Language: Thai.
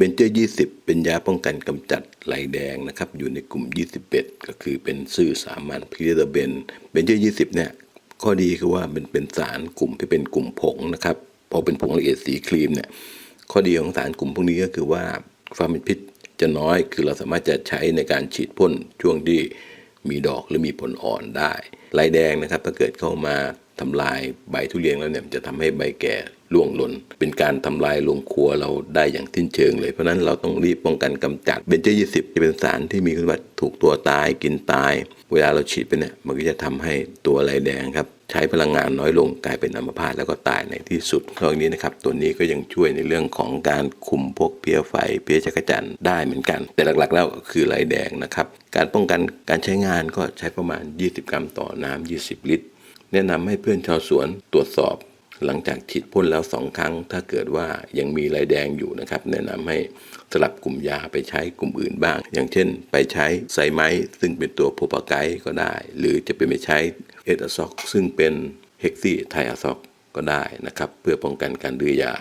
เบนเจอร์20เป็นยาป้องกันกำจัดไหลแดงนะครับ อยู่ในกลุ่ม 21 ก็คือเป็นซื่อสามัญพิเรเบนเบนเจอร์20เนี่ยข้อดีคือว่ามันเป็นสารกลุ่มที่เป็นกลุ่มผงนะครับพอเป็นผงละเอียดสีครีมเนี่ยข้อดีของสารกลุ่มพวกนี้ก็คือว่าความเป็นพิษจะน้อยคือเราสามารถจะใช้ในการฉีดพ่นช่วงที่มีดอกหรือมีผลอ่อนได้ลายแดงนะครับ ถ้าเกิดเข้ามาทำลายใบทุเรียนแล้วเนี่ยจะทำให้ใบแก่ ร่วงหล่น เป็นการทำลายโรงครัวเราได้อย่างสิ้นเชิงเลย เพราะฉะนั้นเราต้องรีบป้องกันกำจัดเบนเจอร์20จะเป็นสารที่มีคุณสมบัติถูกตัวตายกินตาย เวลาเราฉีดไปเนี่ยมันก็จะทำให้ตัวลายแดงครับใช้พลังงานน้อยลงกลายเป็นอัมพาตแล้วก็ตายในที่สุดนอกนี้นะครับตัวนี้ก็ยังช่วยในเรื่องของการคุมพวกเพี้ยไฟ เพี้ยจักรจันได้เหมือนกัน แต่หลักๆ แล้วก็คือลายแดงนะครับ การป้องกันการใช้งานก็ใช้ประมาณ 20 กรัมต่อน้ำ20 ลิตร แนะนำให้เพื่อนชาวสวนตรวจสอบ หลังจากฉีดพ่นแล้วสองครั้ง ถ้าเกิดว่ายังมีลายแดงอยู่นะครับ แนะนำให้สลับกลุ่มยาไปใช้กลุ่มอื่นบ้าง อย่างเช่น ไปใช้ไซไมซ์ซึ่งเป็นตัวโพปาไกก็ได้ หรือจะเป็นไปใช้เอตาซอกซึ่งเป็นเฮกซี่ไทอาซอกก็ได้นะครับ เพื่อป้องกันการดื้อยา